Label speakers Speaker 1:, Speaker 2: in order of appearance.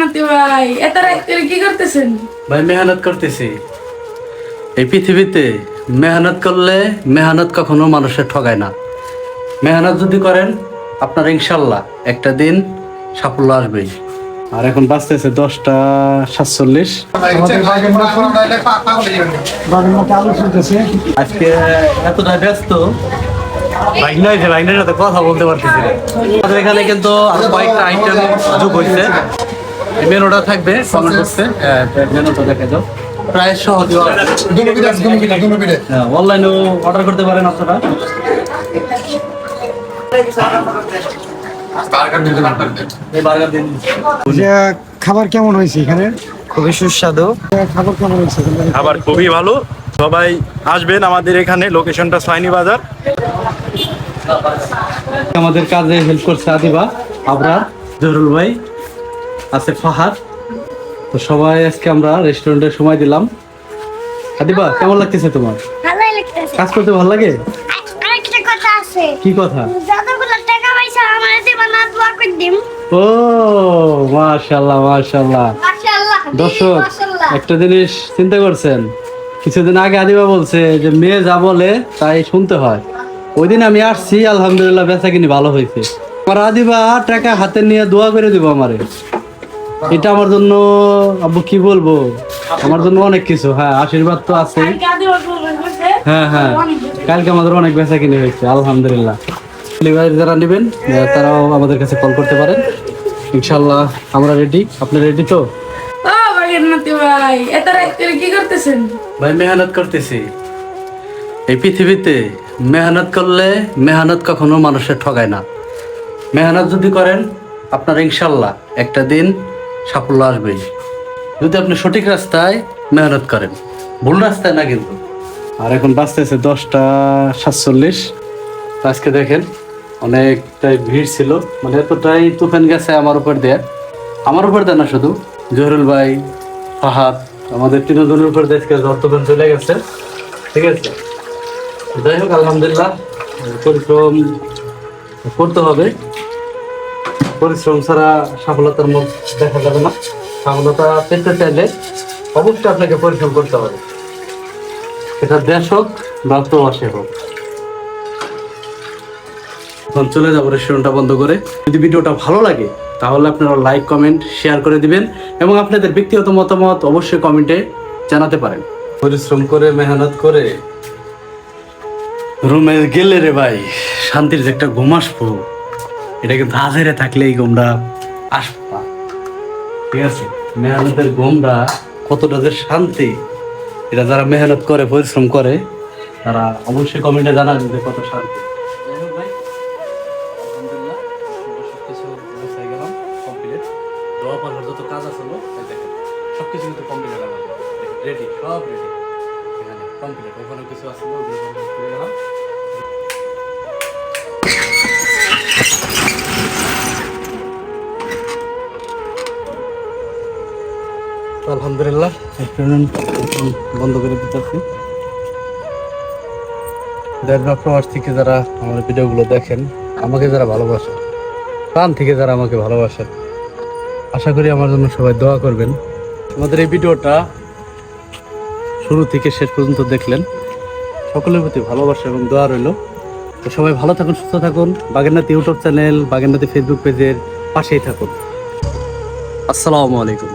Speaker 1: নাতি ভাই। এত কি করতেছেন?
Speaker 2: ভাই, মেহনত করতেছি। এই পৃথিবীতে মেহনত করলে মেহনত কখনো মানুষের ঠগায় না। মেহনত যদি করেন, আপনার ইনশাল্লাহ একটা দিন সাফল্য আসবেই। আর এখন বাঁচতেছে দশটা সাতচল্লিশ। আজকে এতটা ব্যস্ত। ভাইনা ভাইনার সাথে কথা বলতে পারতেছি না। এখানে কিন্তু আরও কয়েকটা আইটেম যোগ হয়েছে মেনুটা থাকবে কমেন্ট বক্সে মেনুটা দেখে যাও। প্রায় সহজ অনলাইনেও অর্ডার করতে পারেন আপনারা।
Speaker 3: যে খাবার কেমন হয়েছে এখানে?
Speaker 4: খুবই সুস্বাদু।
Speaker 3: খাবার কেমন হয়েছে
Speaker 5: খাবার খুবই ভালো। সবাই আসবেন আমাদের এখানে লোকেশনটা সাইনি বাজার।
Speaker 2: আমাদের কাজে হেল্প করছে আদিবা আবরার জহরুল ভাই। আছে ফাহাদ। তো সবাই আজকে আমরা রেস্টুরেন্টে সময় দিলাম। আদিবা কেমন লাগতেছে তোমার?
Speaker 6: ভালোই লাগতেছে।
Speaker 2: কাজ করতে ভালো লাগে?
Speaker 6: আরেকটা কথা আছে।
Speaker 2: কি কথা?
Speaker 6: যতগুলো টাকা পয়সা আমার দিবা না দোয়া করে দিম।
Speaker 2: ও মাশাল্লাহ মাশাল্লাহ
Speaker 6: মাশাআল্লাহ
Speaker 2: দর্শক একটা জিনিস চিন্তা করছেন। কিছুদিন আগে আদিবা বলছে যে মেয়ে যা বলে তাই শুনতে হয়। ওই দিন আমি আসছি আলহামদুলিল্লাহ বেচা কিনি ভালো হয়েছে। আমার আদিবা টাকা হাতে নিয়ে দোয়া করে দিব আমারে। এটা আমার জন্য আব্বু কি বলব? আমার জন্য অনেক কিছু হ্যাঁ আশীর্বাদ তো আছে হ্যাঁ হ্যাঁ কালকে আমাদের অনেক বেচা কিনে হয়েছে আলহামদুলিল্লাহ। ডেলিভারি যারা নেবেন তারাও আমাদের কাছে কল করতে পারেন। ইনশাল্লাহ আমরা রেডি আপনি রেডি তো?
Speaker 1: ও বাগের নাতি ভাই এত রাত করে কি করতেছেন?
Speaker 2: ভাই মেহনত করতেছি। এই পৃথিবীতে মেহনত করলে মেহনত কখনো মানুষের ঠগায় না। মেহনত যদি করেন আপনার ইনশাল্লাহ একটা দিন সাফল্য আসবেই। যদি আপনি সঠিক রাস্তায় মেহনত করেন, ভুল রাস্তায় না কিন্তু। আর এখন বাঁচতেছে দশটা সাতচল্লিশ। আজকে দেখেন, অনেকটাই ভিড় ছিল। মানে এতটাই তুফান গেছে আমার উপর দিয়ে। আমার উপর দেয় না শুধু, জহরুল ভাই, ফাহাদ, আমাদের তিনজনের উপর দেশকে যতক্ষণ চলে গেছে। ঠিক আছে? যাই হোক, আলহামদুলিল্লাহ, পরিশ্রম করতে হবে। পরিশ্রম ছাড়া সফলতার মুখ দেখা যাবে না। সফলতা পেতে চাইলে অবশ্যই আপনাকে পরিশ্রম করতে হবে। সেটা দেশ হোক বা প্রবাসে হোক। এখন চলে যাব রেস্টুরেন্টটা বন্ধ করে। যদি ভিডিওটা ভালো লাগে, তাহলে আপনারা লাইক কমেন্ট শেয়ার করে দিবেন এবং আপনাদের ব্যক্তিগত মতামত অবশ্যই কমেন্টে জানাতে পারেন। পরিশ্রম করে, মেহনত করে রুমে গেলে রে ভাই, শান্তির যে একটা ঘুম আসব। এটা কিন্তু হাজারে থাকলে এই ঘুমটা আসব না। ঠিক আছে মেহনতের ঘুমটা কতটা যে শান্তি, এটা যারা মেহনত করে, পরিশ্রম করে, তারা অবশ্যই কমেন্টে জানাবেন যে কত শান্তি সবকিছু সব গেলাম। আলহামদুলিল্লাহ। বন্ধ করে দিতেছি। থেকে যারা ভিডিওগুলো দেখেন, আমাকে যারা ভালোবাসেন, প্রাণ থেকে যারা আমাকে ভালোবাসেন, আশা করি আমার জন্য সবাই দোয়া করবেন। আমাদের এই ভিডিওটা শুরু থেকে শেষ পর্যন্ত দেখলেন। সকলের প্রতি ভালোবাসা এবং দোয়া রইল। তো সবাই ভালো থাকুন, সুস্থ থাকুন। Bagernath YouTube channel Bagernath Facebook পেজের পাশেই থাকুন। আসসালামু আলাইকুম।